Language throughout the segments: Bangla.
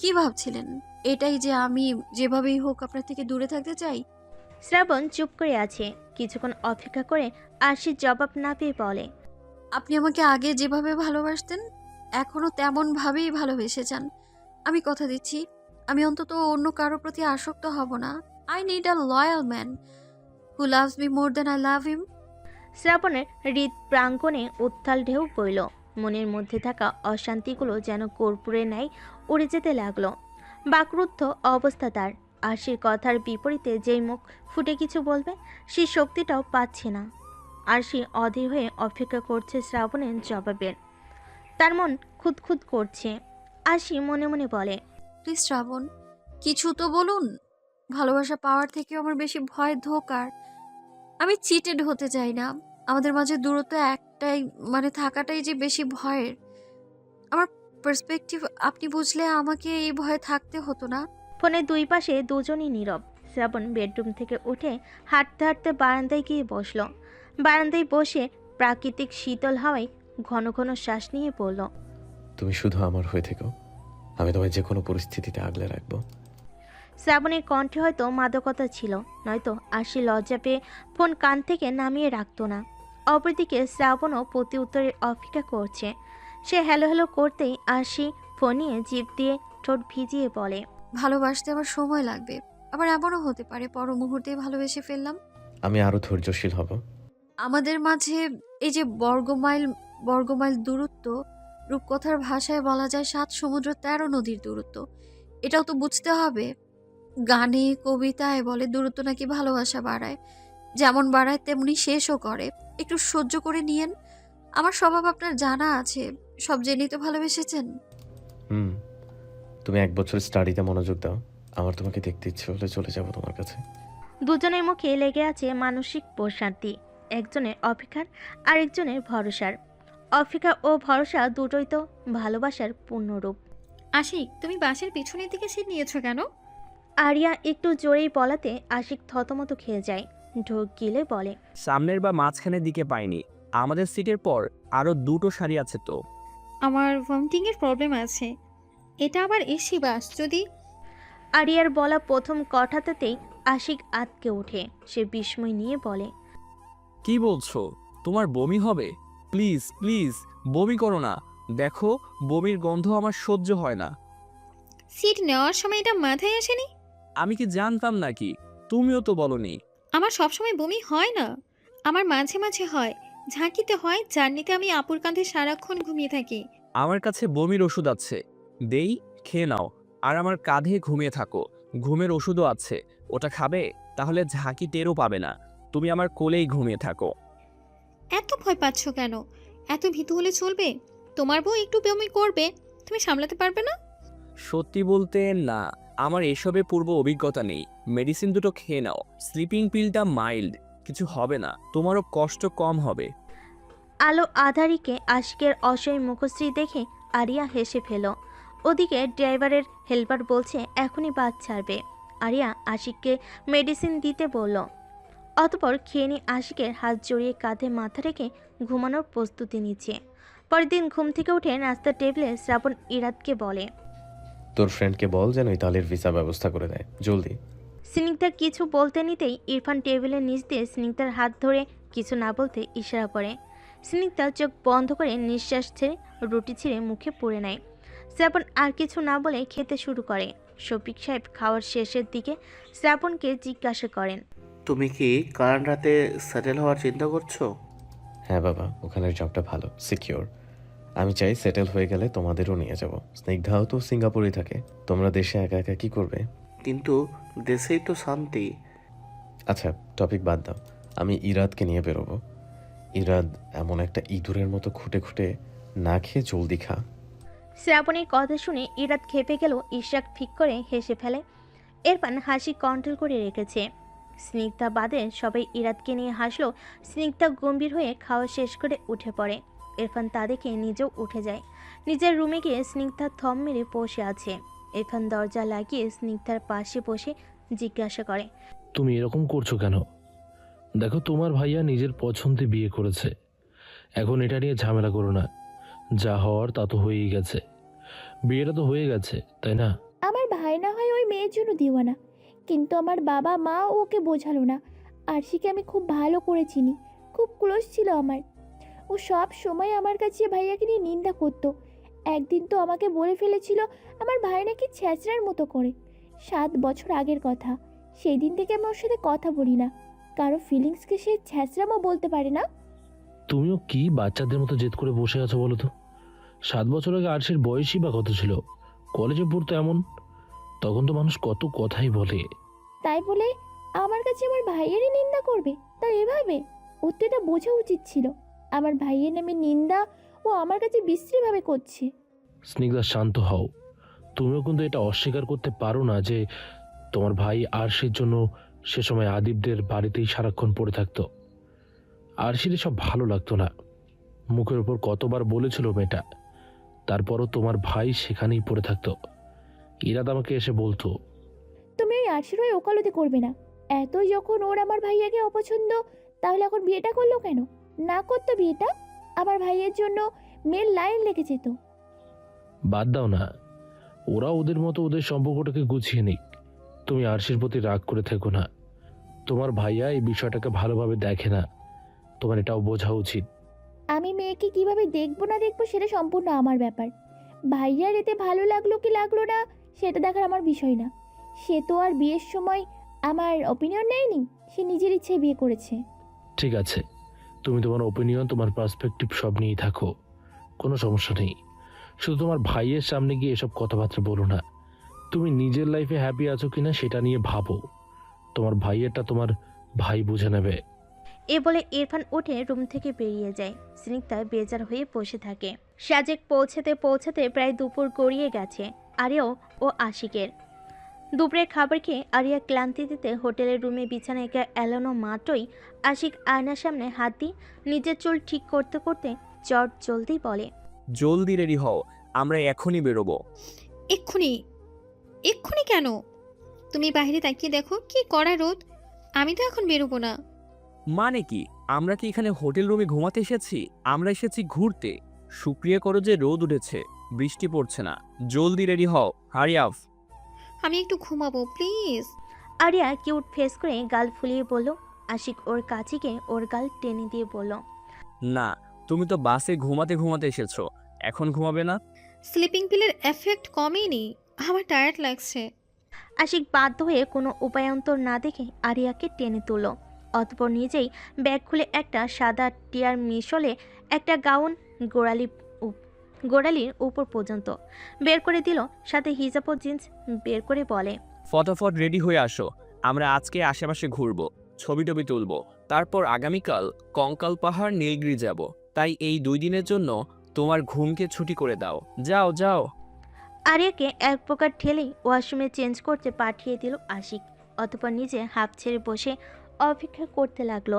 কি ভাবছিলেন? এটাই যে আমি যেভাবেই হোক আপনার থেকে দূরে থাকতে চাই? শ্রাবণ চুপ করে আছে। কিছুক্ষণ অপেক্ষা করে আশির জবাব না পেয়ে বলে আপনি আমাকে আগে যেভাবে ভালোবাসতেন এখনও তেমনভাবেই ভালোবেসে যান আমি কথা দিচ্ছি আমি অন্তত অন্য কারও প্রতি আসক্ত হব না। I need a loyal man who loves me more than I love him শ্রাবণের হৃদ প্রাঙ্গণে উত্তাল ঢেউ বইল। মনের মধ্যে থাকা অশান্তিগুলো যেন কর্পূরে ন্যায় উড়ে যেতে লাগল। বাকরুদ্ধ অবস্থা তার। আশির কথার বিপরীতে যেই মুখ ফুটে কিছু বলবে, সেই শক্তিটাও পাচ্ছে না। আরশি অধীর হয়ে অপেক্ষা করছে শ্রাবণের জবাবের তার মন খুঁতখুত করছে। আশি মনে মনে বলে প্লিজ শ্রাবণ, কিছু তো বলুন। ভালোবাসা পাওয়ার থেকে আমার বেশি ভয় ধোকার আমি চিটেড হতে চাই না। আমাদের মাঝে দূরত্ব একটাই মানে থাকাটাই যে বেশি ভয়ের। আমার পার্সপেক্টিভ আপনি বুঝলে আমাকে এই ভয়ে থাকতে হতো না। ফোনের দুই পাশে দুজনই নীরব। শ্রাবণ বেডরুম থেকে উঠে হাঁটতে হাঁটতে বারান্দায় গিয়ে বসল। বারান্দায় বসে প্রাকৃতিক শীতল হাওয়ায় ঘন ঘন শ্বাস নিয়ে পড়ল তুমি শুধু আমার হয়ে থেকো। আমি তোমায় যে কোনো পরিস্থিতিতে আগলে রাখব। শ্রাবণের কণ্ঠে হয়তো মাদকতা ছিল নয়তো আশি লজ্জা পেয়ে ফোন কান থেকে নামিয়ে রাখতো না। অপরদিকে শ্রাবণও প্রতি উত্তরের অপেক্ষা করছে। সে হ্যালো হ্যালো করতেই আশি ফোন নিয়ে জিভ দিয়ে ঠোঁট ভিজিয়ে বলে ভালোবাসতে আমার সময় লাগবে। আবার এমনও হতে পারে পর মুহূর্তেই ভালোবেসে ফেললাম। আমি আরও ধৈর্যশীল হব। আমাদের মাঝে এই যে বর্গমাইল বর্গমাইল দূরত্ব রূপকথার ভাষায় বলা যায় সাত সমুদ্র তেরো নদীর দূরত্ব। এটাও তো বুঝতে হবে। গানে কবিতায় বলে দূরত্ব নাকি ভালোবাসা বাড়ায়। যেমন বাড়ায় তেমনি শেষও করে। একটু সহ্য করে নিয়েন। আমার স্বভাব আপনার জানা আছে। সব জেনেই তো ভালোবেসেছেন। হুম তুমি এক বছর স্টাডিতে মনোযোগ দাও। আমার তোমাকে দেখতে ইচ্ছে হলে চলে যাব তোমার কাছে। দুজনের মুখে লেগে আছে মানসিক প্রশান্তি। একজনের অপেক্ষার আরেকজনের ভরসার। অপেক্ষা ও ভরসা দুটোই তো ভালোবাসার পূর্ণরূপ। আশিক তুমি বাসের পিছনের দিকে সিট নিয়েছো কেন? আরিয়া একটু জোরেই বলাতে আশিক থতমত খেয়ে যায়। ঢোক গিলে বলে সামনের বা মাঝখানের দিকে পাইনি। আমাদের সিটের পর আরও দুটো শাড়ি আছে তো। আমার ভমিটিংয়ের প্রবলেম আছে। এটা আবার এসি বাস যদি আরিয়ার বলা প্রথম কথাটাতেই আশিক আতকে ওঠে। সে বিস্ময় নিয়ে বলে কি বলছো? তোমার বমি হবে? প্লিজ প্লিজ বমি করো না। দেখো বমির গন্ধ আমার সহ্য হয় না। সিট নেওয়ার সময় এটা মাথায় আসেনি? আমি কি জানতাম নাকি? তুমিও তো বলনি। আমার সবসময় বমি হয় না। আমার মাঝে মাঝে হয়। ঝাঁকিতে হয় জার্নিতে আমি আপুর কাঁধে সারাক্ষণ ঘুমিয়ে থাকি। আমার কাছে বমির ওষুধ আছে। দেই খেয়ে নাও। আর আমার কাঁধে ঘুমিয়ে থাকো। ঘুমের ওষুধও আছে। ওটা খাবে? তাহলে ঝাঁকি টেরও পাবে না। তুমি আমার কোলেই ঘুমিয়ে থাকো। এত ভয় পাচ্ছ কেন? এত ভীতু হলে চলবে? তোমার বউ একটু বমি করবে। তুমি সামলাতে পারবে না? সত্যি বলতে না। আমার এসবে পূর্ব অভিজ্ঞতা নেই। মেডিসিন দুটো খেয়ে নাও। স্লিপিং পিলটা মাইল্ড কিছু হবে না তোমারও কষ্ট কম হবে। আলো আধারিকে আশিকের অসহায় মুখশ্রী দেখে আরিয়া হেসে ফেল। ওদিকে ড্রাইভারের হেল্পার বলছে এখনই বাস ছাড়বে। আরিয়া আশিককে মেডিসিন দিতে বলল। অতপর খেয়ে নিয়ে আশিকের হাত জড়িয়ে কাঁধে মাথা রেখে ঘুমানোর প্রস্তুতি নিচ্ছে। পরের দিন ঘুম থেকে উঠে নাস্তার টেবিলে শ্রাবণ ইরাতকে বলে তোর ফ্রেন্ডকে বল যেন ইতালির ভিসা ব্যবস্থা করে দেয়। জলদি। স্নিগ্ধা কিছু বলতে নিতেই ইরফান টেবিলের নিচ দিয়ে স্নিগ্ধার হাত ধরে কিছু না বলতে ইশারা করে। স্নিগ্ধা চোখ বন্ধ করে নিঃশ্বাস ছেড়ে রুটি ছিঁড়ে মুখে পুড়ে নেয়। শ্রাবণ আর কিছু না বলে খেতে শুরু করে। শফিক সাহেব খাওয়ার শেষের দিকে শ্রাবণকে জিজ্ঞাসা করেন তুমি কি কানাডাতে সেটেল হওয়ার চিন্তা করছ? হ্যাঁ বাবা ওখানের জবটা ভালো সিকিওর। আমি চাই সেটেল হয়ে গেলে তোমাদেরও নিয়ে যাব। স্নিগ্ধাও তো সিঙ্গাপুরেই থাকে। তোমরা দেশে একা একা কি করবে? কিন্তু দেশেই তো শান্তি। আচ্ছা টপিক বাদ দাও। আমি ইরাদকে নিয়ে বেরোবো। ইরাদ এমন একটা ইঁদুরের মতো খুঁটে খুঁটে না খেয়ে জলদি খা। শ্রাবণের কথা শুনে ইরাত খেপে গেল ইশাক ঠিক করে হেসে ফেলে। এরপান হাসি কন্ট্রোল করে রেখেছে। স্নিগ্ধা বাদে সবাই ইরাতকে নিয়ে হাসলো। স্নিগ্ধা গম্ভীর হয়ে খাওয়া শেষ করে উঠে পড়ে। ইরফান তা দেখে নিজেও উঠে যায়। নিজের রুমে গিয়ে স্নিগ্ধা থম মেরে বসে আছে। ইরফান দরজা লাগিয়ে স্নিগ্ধার পাশে বসে জিজ্ঞাসা করে। তুমি এরকম করছ কেন? দেখো তোমার ভাইয়া নিজের পছন্দে বিয়ে করেছে। এখন এটা নিয়ে ঝামেলা করো না। যা হওয়ার তা তো হয়েই গেছে। বিয়েটা তো হয়ে গেছে তাই না? আমার ভাই না হয় ওই মেয়ের জন্য দিওয়ানা। কিন্তু আমার বাবা মা ওকে বোঝালো না। আর আরশিকে আমি খুব ভালো করে চিনি। খুব ক্লোজ ছিল আমার। ও সব সময় আমার কাছে ভাইয়াকে নিয়ে নিন্দা করতো। একদিন তো আমাকে বলে ফেলেছিল আমার ভাই নাকি ছ্যাঁচড়ার মতো করে। সাত বছর আগের কথা। সেই দিন থেকে আমি ওর সাথে কথা বলি না। কারও ফিলিংসকে সে ছ্যাঁচড়ামও বলতে পারে না? তুমিও কি বাচ্চাদের মতো জেদ করে বসে আছো বলো তো? সাত বছর আগে আরশের বয়সই বা কত ছিল? কলেজে পড়তো এমন? তখন তো মানুষ কত কথাই বলে। তাই বলে আমার কাছে আমার ভাইয়েরই নিন্দা করবে। তা এভাবে? ওর তো এটা বোঝা উচিত ছিল। আমার ভাইয়ের নামে নিন্দা ও আমার কাছে বিশ্রীভাবে করছে। স্নিগ্ধা শান্ত হও। তুমিও কিন্তু এটা অস্বীকার করতে পারো না যে তোমার ভাই আরশির জন্য সে সময় আদিবদের বাড়িতেই সারাক্ষণ পড়ে থাকতো। আরশির সব ভালো লাগতো না। মুখের উপর কতবার বলেছিল মেয়েটা। তারপরও তোমার ভাই সেখানেই পড়ে থাকতো। ইরাদ আমাকে এসে বলতো তুমি ওই আরশির হয়ে ওকালতি করবে না। এতই যখন ওর আমার ভাইয়াকে অপছন্দ তাহলে এখন বিয়েটা করল কেন? না করতো বিয়েটা? আমার ভাইয়ের জন্য মেয়ের লাইন লেগে যেত। বাদ দাও না। ওরা ওদের মতো ওদের সম্পর্কটাকে গুছিয়ে নিক। তুমি আরশির প্রতি রাগ করে থেকো না। তোমার ভাইয়া এই বিষয়টাকে ভালোভাবে দেখে না। তোমার এটাও বোঝা উচিত। আমি মেয়েকে কীভাবে দেখব না দেখব সেটা সম্পূর্ণ আমার ব্যাপার। ভাইয়ার এতে ভালো লাগল কি লাগল না সেটা দেখার আমার বিষয় না। সে তো আর বিয়ের সময় আমার অপিনিয়ন নেয়নি সে নিজের ইচ্ছে বিয়ে করেছে। ঠিক আছে। তুমি তোমার ওপিনিয়ন তোমার পার্সপেক্টিভ সব নিয়েই থাকো। কোনো সমস্যা নেই। শুধু তোমার ভাইয়ের সামনে গিয়ে এসব কথাবার্তা বলো না। তুমি নিজের লাইফে হ্যাপি আছো কিনা সেটা নিয়ে ভাবো। তোমার ভাইয়েরটা তোমার ভাই বুঝে নেবে। এ বলে ইরফান উঠে রুম থেকে বেরিয়ে যায়। স্নিগ্ধা বেজার হয়ে বসে থাকে। সাজেক পৌঁছাতে পৌঁছাতে প্রায় দুপুর গড়িয়ে গেছে। আরেও ও আশিকের। দুপুরের খাবার খেয়ে আরিয়া ক্লান্তি দিতে হোটেলের রুমে বিছানায় একা এলানো মাত্রই আশিক আয়নার সামনে হাত দিয়ে নিজের চুল ঠিক করতে করতে চট জলদি বলে জলদি রেডি হও আমরা এখনই বেরোবো। এক্ষুনি এক্ষুনি কেন? তুমি বাইরে তাকিয়ে দেখো কি করা রোদ। আমি তো এখন বেরোবো না। মানে কি? আমরা কি এখানে হোটেল রুমে ঘুমাতে এসেছি? আমরা এসেছি ঘুরতে। শুক্রিয়া করো যে রোদ উঠেছে বৃষ্টি পড়ছে না। জলদি রেডি হও হারিয়াফ আমি একটু ঘুমাবো প্লিজ। আরিয়া কিউট ফেস করে গাল ফুলিয়ে বলল। আশিক ওর কাছিকে ওর গাল টেনে দিয়ে বলল। না তুমি তো বাসে ঘুমাতে ঘুমাতে এসেছ। এখন ঘুমাবে না? স্লিপিং পিলের এফেক্ট কমেনি আমার টায়ার্ড লাগছে। আশিক বাধ্য হয়ে কোনো উপায়ন্তর না দেখে আরিয়াকে টেনে তুলল। অতপর নিজেই ব্যাগ খুলে একটা সাদা টিয়ার মিশলে একটা গাউন গোড়ালি গোড়ালির উপর পর্যন্ত। বের করে দিল সাথে হিজাব ও জিন্স বের করে বলে ফটাফট রেডি হয়ে আসো আমরা আজকে আশেপাশে ঘুরবো ছবি টবি তুলবো তারপর আগামীকাল কঙ্কাল পাহাড় নীলগিরি যাব। তাই এই দুই দিনের জন্য তোমার ঘুমকে ছুটি করে দাও। যাও যাও। আরিয়াকে এক প্রকার ঠেলেই ওয়াশরুমে চেঞ্জ করতে পাঠিয়ে দিল আশিক অতপর নিজে হাফ ছেড়ে বসে অপেক্ষা করতে লাগল।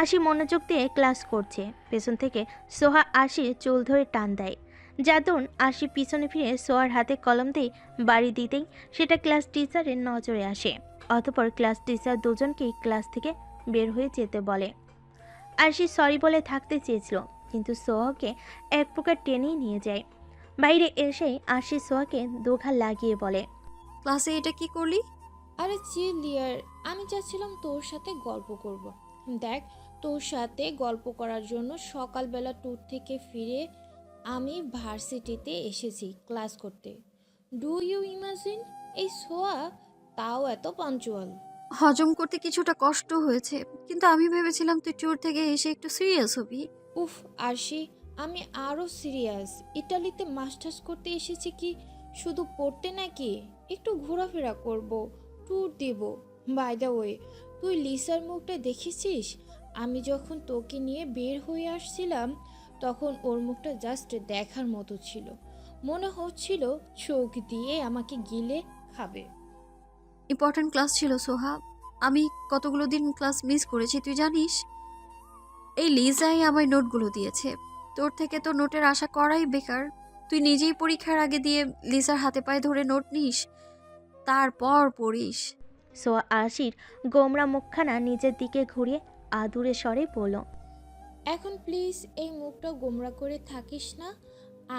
আশি মনোযোগ দিয়ে ক্লাস করছে। পেছন থেকে সোহা আশির চুল ধরে টান দেয়। যাদুন আশি পিছনে ফিরে সোহার হাতে কলম দিয়ে বাড়ি দিতেই সেটা ক্লাস টিচারের নজরে আসে। অতপর ক্লাস টিচার দুজনকেই ক্লাস থেকে বের হয়ে যেতে বলে। আশি সরি বলে থাকতে চেয়েছিল, কিন্তু সোহাকে এক প্রকার টেনেই নিয়ে যায়। বাইরে এসেই আশি সোহাকে দুঘা লাগিয়ে বলে, ক্লাসে এটা কি করলি? আরে চিল লিয়ার আমি চাচ্ছিলাম তোর সাথে গল্প করব। দেখ তোর সাথে গল্প করার জন্য সকালবেলা ট্যুর থেকে ফিরে আমি ভার্সিটিতে এসেছি ক্লাস করতে। Do you imagine? এই সোয়া তাও এত পাঞ্চুয়াল। হজম করতে কিছুটা কষ্ট হয়েছে কিন্তু আমি ভেবেছিলাম তুই ট্যুর থেকে এসে একটু সিরিয়াস হবি। উফ আরশি আমি আরও সিরিয়াস। ইটালিতে মাস্টার্স করতে এসেছি কি শুধু পড়তে নাকি একটু ঘোরাফেরা করব ট্যুর দেব? বাই দ্য ওয়ে তুই লিসার মুখটা দেখেছিস? আমি যখন তোকে নিয়ে বের হয়ে আসছিলাম তখন ওর মুখটা জাস্ট দেখার মতো ছিল। মনে হচ্ছিল চোখ দিয়ে আমাকে গিলে খাবে। ইম্পর্ট্যান্ট ক্লাস ছিল সোহা। আমি কতগুলো দিন ক্লাস মিস করেছি তুই জানিস? এই লিজাই আমায় নোটগুলো দিয়েছে। তোর থেকে তো নোটের আশা করাই বেকার। তুই নিজেই পরীক্ষার আগে দিয়ে লিজার হাতে পায়ে ধরে নোট নিস তারপর পড়িস। সোয়া আশির গোমরা মুখখানা নিজের দিকে ঘুরিয়ে আদুরে স্বরে বলল, এখন প্লিজ এই মুখটা গোমরা করে থাকিস না।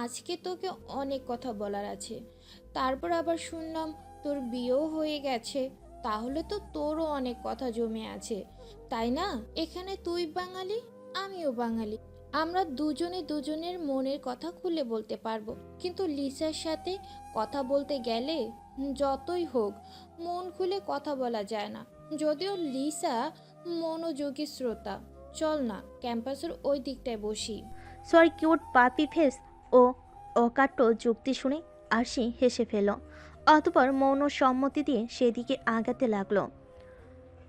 আজকে তোকে অনেক কথা বলার আছে। তারপর আবার শুনলাম তোর বিয়েও হয়ে গেছে। তাহলে তো তোরও অনেক কথা জমে আছে। তাই না? এখানে তুই বাঙালি, আমিও বাঙালি। আমরা দুজনে দুজনের মনের কথা খুলে বলতে পারব। কিন্তু লিসার সাথে কথা বলতে গেলে যতই হোক, মন খুলে কথা বলা যায় না। যদিও লিসা মনোযোগী শ্রোতা। চল না, ক্যাম্পাসের ওই দিকটায় বসি। সোয়ার কিউট পাপি ফেস ও অকাট্য যুক্তি শুনে আরশি হেসে ফেল অতপর মৌন সম্মতি দিয়ে সেদিকে আগাতে লাগল।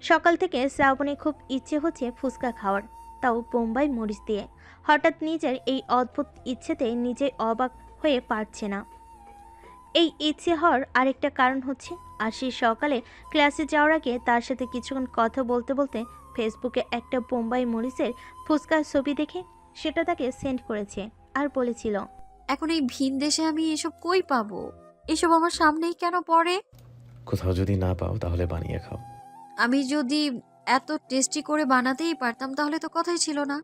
সকাল থেকে শ্রাবণে খুব ইচ্ছে হচ্ছে ফুচকা খাওয়ার, তাও বোম্বাই মরিচ দিয়ে। হঠাৎ নিজের এই অদ্ভুত ইচ্ছেতে নিজে অবাক হয়ে পারছে না। এই ইচ্ছে হওয়ার আরেকটা কারণ হচ্ছে আশি সকালে ক্লাসে যাওয়ার আগে তার সাথে কিছুক্ষণ কথা বলতে বলতে ফেসবুকে একটা বোম্বাই মরিচের ফুচকার ছবি দেখে সেটা তাকে সেন্ড করেছে আর বলেছিল এখন এই ভিন দেশে আমি এসব কই পাবো? এসব আমার সামনেই কেন পড়ে? কোথাও যদি না পাও তাহলে বানিয়ে খাও। আমি যদি এত টেস্টি করে বানাতেই পারতাম তাহলে তো কথাই ছিল না।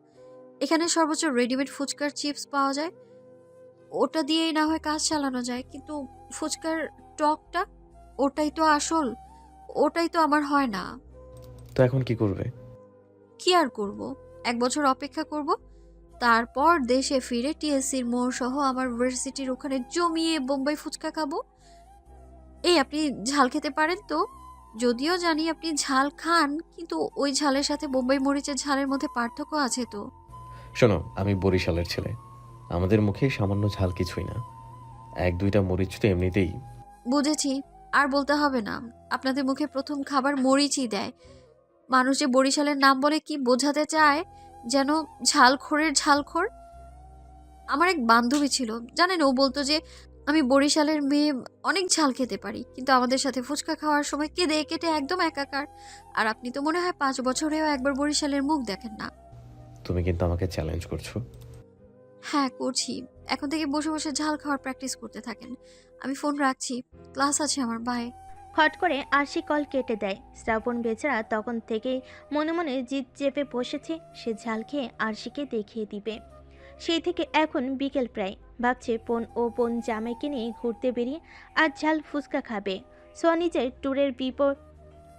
এখানে সর্বোচ্চ রেডিমেড ফুচকার চিপস পাওয়া যায়। ওটা দিয়েই না হয় কাজ চালানো যায় কিন্তু ফুচকার টকটা ওটাই তো আসল ওটাই তো আমার হয় না। তো এখন কি করবে? কি আর করব? এক বছর অপেক্ষা করব তারপর দেশে ফিরে টিএসসির মোড় সহ আমার ভার্সিটির ওখানে জমিয়ে বোম্বাই ফুচকা খাব। এই আপনি ঝাল খেতে পারেন তো যদিও জানি আপনি ঝাল খান কিন্তু ওই ঝালের সাথে বোম্বাই মরিচের ঝালের মধ্যে পার্থক্য আছে তো। শোনো আমি বরিশালের ছেলে। আমাদের মুখে সামান্য ঝাল কিছুই না। এক দুইটা মরিচ তো এমনিতেই। বুঝেছি আর বলতে হবে না। আপনাদের মুখে প্রথম খাবার মরিচই দেয়। মানুষ যে বরিশালের নাম বলে কি বোঝাতে চায়? যেন ঝালখোরের ঝালখোর? আমার এক বান্ধবী ছিল জানেন? ও বলতো যে আমি বরিশালের মেয়ে অনেক ঝাল খেতে পারি কিন্তু আমাদের সাথে ফুচকা খাওয়ার সময় কেঁদে কেটে একদম একাকার। আর আপনি তো মনে হয় পাঁচ বছরেও একবার বরিশালের মুখ দেখেন না। তুমি কিন্তু আমাকে চ্যালেঞ্জ করছ। হ্যাঁ করছি। এখন থেকে বসে বসে ঝাল খাওয়ার প্র্যাকটিস করতে থাকেন। আমি ফোন রাখছি। ক্লাস আছে আমার বাই খট করে আরশি কল কেটে দেয়। শ্রাবণ বেচারা তখন থেকেই মনে মনে জিদ চেপে বসেছে। সে ঝাল খেয়ে আরশিকে দেখিয়ে দিবে। সেই থেকে এখন বিকেল প্রায়। ভাবছে পন ও পন জামাইকে নিয়ে ঘুরতে বেরিয়ে আর ঝাল ফুচকা খাবে। সোয়া নিজের ট্যুরের বিপর,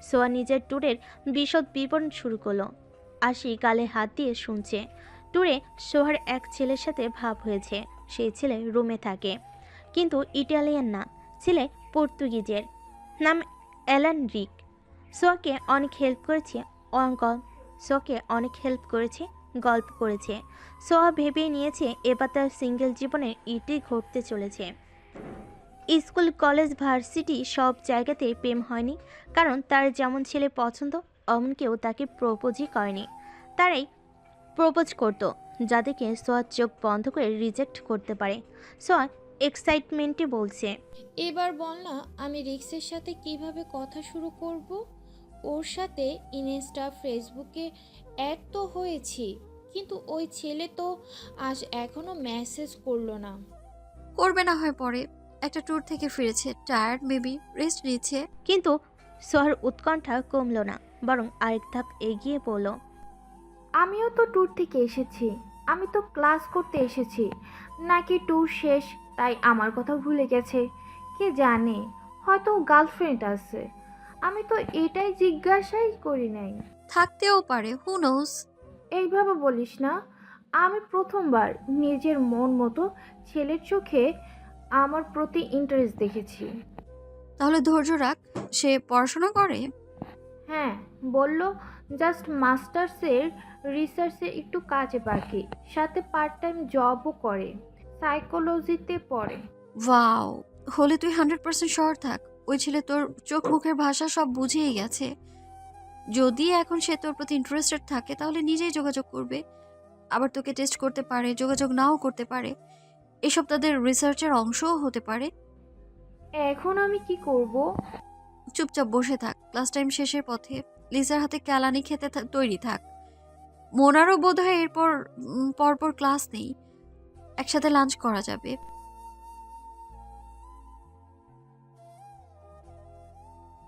সোয়া নিজের ট্যুরের বিশদ বিবরণ শুরু করল। আশি গালে হাত দিয়ে শুনছে। ট্যুরে সোহার এক ছেলের সাথে ভাব হয়েছে। সেই ছেলে রুমে থাকে। কিন্তু ইটালিয়ান না, ছেলে পর্তুগিজের। নাম অ্যালান রিক। সোয়াকে অনেক হেল্প করেছে অঙ্ক সোয়াকে অনেক হেল্প করেছে, গল্প করেছে। সোয়া ভেবে নিয়েছে এবার তার সিঙ্গেল জীবনের ইটি ঘটতে চলেছে। স্কুল, কলেজ, ভার্সিটি সব জায়গাতে প্রেম হয়নি, কারণ তার যেমন ছেলে পছন্দ, অমন কেউ তাকে প্রপোজই করেনি। তারাই প্রপোজ করতো যাদেরকে সোয়া চোখ বন্ধ করে রিজেক্ট করতে পারে। সোয়া এক্সাইটমেন্টে বলছে এবার বল না আমি রিক্সের সাথে কীভাবে কথা শুরু করব? ওর সাথে ইনস্টা ফেসবুকে অ্যাড তো হয়েছি কিন্তু ওই ছেলে তো আজ এখনও মেসেজ করল না। করবে না হয় পরে। একটা ট্যুর থেকে ফিরেছে টায়ার্ড মেবি রেস্ট নিচ্ছে। কিন্তু সোহার উৎকণ্ঠা কমলো না বরং আরেক ধাপ এগিয়ে পড়ল আমিও তো ট্যুর থেকে এসেছি। আমি তো ক্লাস করতে এসেছি। নাকি ট্যুর শেষ তাই আমার কথা ভুলে গেছে। কে জানে হয়তো গার্লফ্রেন্ড আছে। আমি তো এটাই জিজ্ঞাসাই করি নাই। থাকতেও পারে হু নোস এইভাবে বলিস না। আমি প্রথমবার নিজের মন মতো ছেলের চোখে আমার প্রতি ইন্টারেস্ট দেখেছি। তাহলে ধৈর্য রাখ সে পড়াশোনা করে? হ্যাঁ বলল জাস্ট মাস্টার্সের রিসার্চে একটু কাজে বাকি। সাথে পার্ট টাইম জবও করে। সাইকোলজিতে পড়ে। ওয়াও হলে তুই হান্ড্রেড পার্সেন্ট শর্ট থাক। ওই ছেলে তোর চোখ মুখের ভাষা সব বুঝেই গেছে। যদি এখন সে তোর প্রতি ইন্টারেস্টেড থাকে তাহলে নিজেই যোগাযোগ করবে। আবার তোকে টেস্ট করতে পারে যোগাযোগ নাও করতে পারে। এসব তাদের রিসার্চের অংশও হতে পারে। এখন আমি কি করব? চুপচাপ বসে থাক। ক্লাস টাইম শেষের পথে। লিজার হাতে কেলানি খেতে তৈরি থাক। মোনারও বোধ হয় এরপর পরপর ক্লাস নেই। একসাথে লাঞ্চ করা যাবে।